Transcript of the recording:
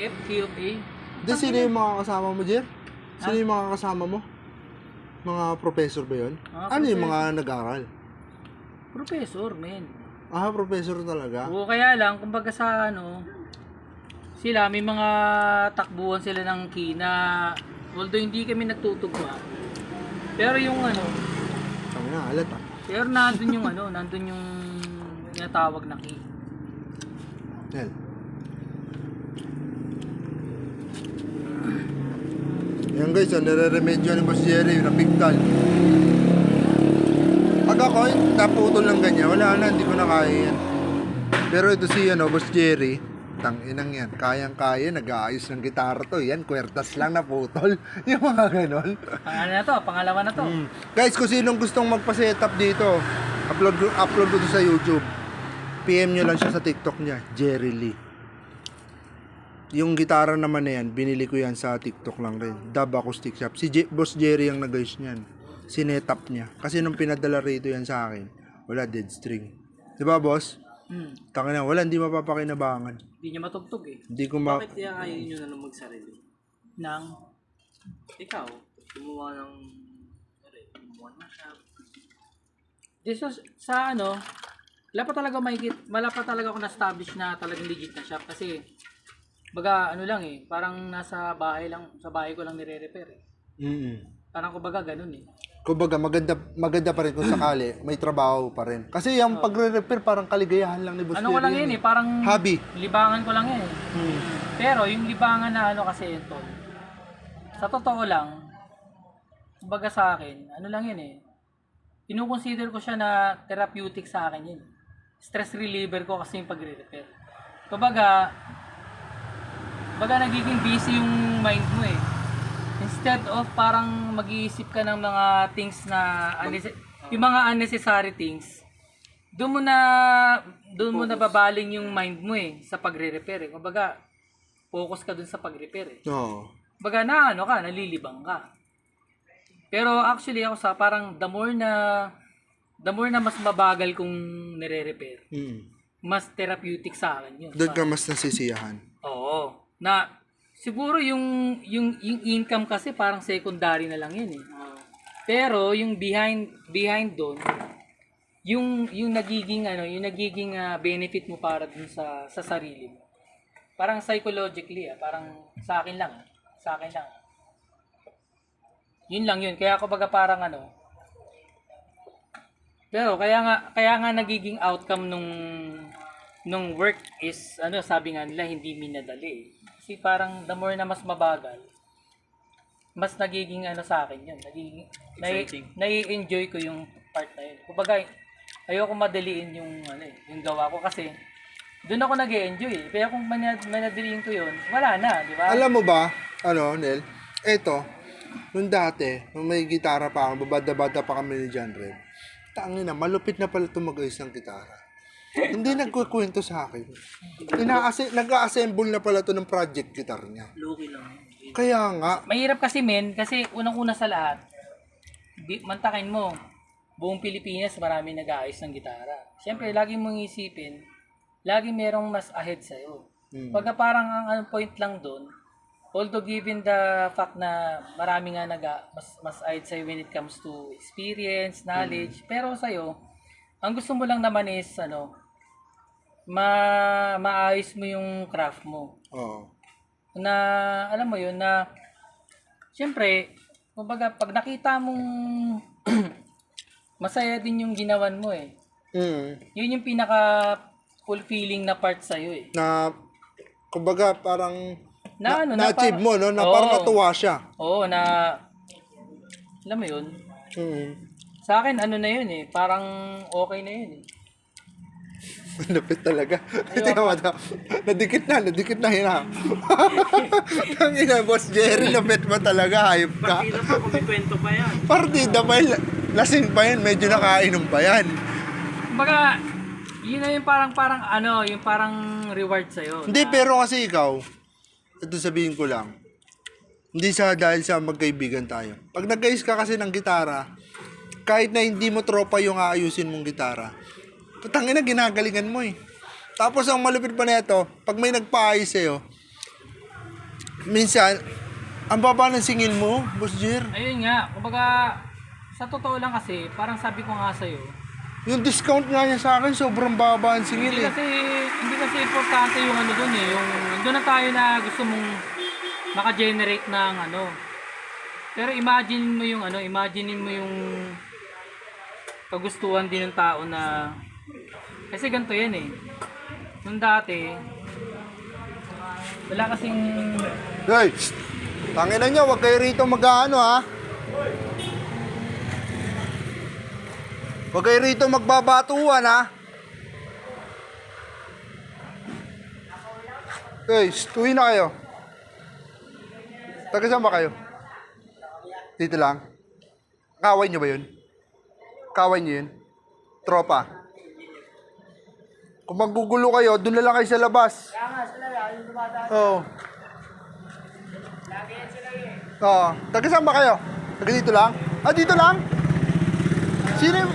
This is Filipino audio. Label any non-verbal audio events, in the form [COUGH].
F, Q of A. Di, sino yung mga kasama mo, Jer? Sino yung mga kasama mo? Mga professor ba yun? Mga ano yung mga nag-aral? Professor, men. Ah, professor talaga? Oo, kaya lang, kumbaga sa ano, sila, may mga takbuhan sila ng kina. Although hindi kami nagtutugma. Pero yung ano, Tama na, alat ah. pero nandun yung ano, nandun yung tinatawag na key. Nel. Yan guys, ah, nare-remedyo ni Boss Jerry, yung napigtal. Pag ako, naputol ng ganyan, wala na, hindi ko na kaya yan. Pero ito si ano, Boss Jerry, tang inang yan, kayang-kaya, nag-aayos ng gitara to, yan, kwertas lang naputol. [LAUGHS] yung mga ganon. Pangalawa na to, pangalawa na to. Mm. Guys, kung sinong gustong magpa-setup dito, upload upload ko to sa YouTube. PM nyo lang siya sa TikTok niya, Jerry Lee. Yung gitara naman na yan, binili ko yan sa TikTok lang rin. Dub Acoustic Shop. Si Je- Boss Jerry ang nag-ayos niyan. Sinetap niya. Kasi nung pinadala rito yan sa akin, wala dead string. Di ba, boss? Hmm. Tangin na, wala, hindi mapapakinabangan. Hindi niya matugtog eh. Hindi ko ma... Bakit kaya ayaw nyo na lang magsarili? Nang, Ikaw, gumawa ng... Ano gumawa ng shop. This was, sa ano, wala pa talaga mahigit, wala pa talaga ako na-establish na talagang legit na shop kasi baga ano lang eh, parang nasa bahay lang, sa bahay ko lang nire-repair eh. Mm Parang kumbaga ganun eh. Kumbaga, maganda, maganda pa rin kung sakali, [CLEARS THROAT] may trabaho pa rin. Kasi yung pagre-repair, parang kaligayahan lang ni Boss Ano ko Jerry lang yun eh, parang Hobby. libangan ko lang yan eh. Hmm. Pero yung libangan na ano kasi yun tol, sa totoo lang, kumbaga sa akin, ano lang yun eh, kinukonsider ko siya na therapeutic sa akin yun. Stress reliever ko kasi yung pagre-repair. Kumbaga, kumbaga nagiging busy yung mind mo eh. Instead of parang mag-iisip ka ng mga things na, yung mga unnecessary things, doon mo na doon mo nababaling yung mind mo eh sa pagre-repair eh. Kumbaga, focus ka dun sa pag-repair eh. Oo. Kumbaga na ano ka, nalilibang ka. Pero actually ako sa parang the more na the more na mas mabagal kung nire-repair, Mm. mas therapeutic sa akin yun. Doon ka mas nasisiyahan. Oo. Na siguro yung yung yung income kasi parang secondary na lang yun eh. Pero yung behind behind doon yung yung nagiging ano, yung nagiging ah, benefit mo para dun sa sa sarili mo. Parang psychologically ah, parang sa akin lang, sa akin lang. Yun lang yun. Kaya ako baga parang ano, pero kaya nga kaya nga nagiging outcome nung nung work is ano sabi nga nila hindi minadali. Kasi parang the more na mas mabagal, mas nagiging ano sa akin yun. Nagiging nai, Exciting. nai-enjoy ko yung part na yun. Kumbaga ayoko madaliin yung ano eh, yung gawa ko kasi doon ako nag enjoy eh. Kaya kung manad, manadaliin ko yun, wala na, di ba? Alam mo ba, ano, Nel? Eto, nung dati, nung may gitara pa ako, babada-bada pa kami ni John Red, tangin na, malupit na pala tumagayos ng gitara. Hindi nagkukwento sa akin. Inaase, nag-assemble na pala to ng project guitar niya. Loki lang. Kaya nga, Mahirap kasi men, kasi unang-una sa lahat, di, mantakin mo, buong Pilipinas marami nag-aayos ng gitara. Siyempre, lagi mong isipin, lagi merong mas ahead sa'yo. Mm. Pagka parang ang ang point lang doon, although given the fact na marami nga nag mas, mas ahead sa'yo when it comes to experience, knowledge, pero sa'yo, ang gusto mo lang naman is, ano, ma maayos mo yung craft mo oo. na alam mo yun na siyempre kumbaga pag nakita mong [CLEARS THROAT] masaya din yung ginawan mo eh Mm. yun yung pinaka fulfilling na part sa iyo eh Na, kumbaga, parang, na, ano na na-achieve parang- mo, no? Na Oo. parang natuwa siya. oo na alam mo yun Mm. Sa akin ano na yun eh parang okay na yun eh Lupit talaga. Tingnan mo daw. Nadikit na, nadikit na hina. [LAUGHS] Ang ina, Boss Jerry, lupit mo talaga. Hayop ka. Partida pa, kumikwento pa yan. Partida pa yun. Lasing pa yun. Medyo nakainom pa yan. kumbaga yun na yung parang parang ano yung parang reward sa iyo Hindi, pero kasi ikaw, ito sabihin ko lang, hindi sa dahil sa magkaibigan tayo. Pag nag ka kasi ng gitara, kahit na hindi mo tropa yung aayusin mong gitara, putangin na ginagalingan mo eh. Tapos ang malupit pa nito, pag may nagpaayos sa'yo, minsan, ang baba ng singil mo, Boss Jer. Ayun nga, kumbaga, sa totoo lang kasi, parang sabi ko nga sa'yo, Yung discount nga niya sa akin, sobrang baba ang singil hindi eh. kasi, hindi kasi importante yung ano dun eh, yung, doon na tayo na gusto mong maka-generate ng ano. Pero imagine mo yung ano, imagine mo yung kagustuhan din ng tao na, kasi ganito yan eh. Nung dati, wala kasing Hey, tangina nyo, wag kayo rito mag-ano ha. Wag kayo rito magbabatuan ha. Hey, shh, uwi na kayo. Taga saan ba kayo? Dito lang? Kaway nyo ba yun? Kaway nyo yun? Tropa? Kung maggugulo kayo, doon na lang kayo sa labas. Oo. Oo. Taga saan ba kayo? Taga dito lang? Ah, dito lang? Sino yung...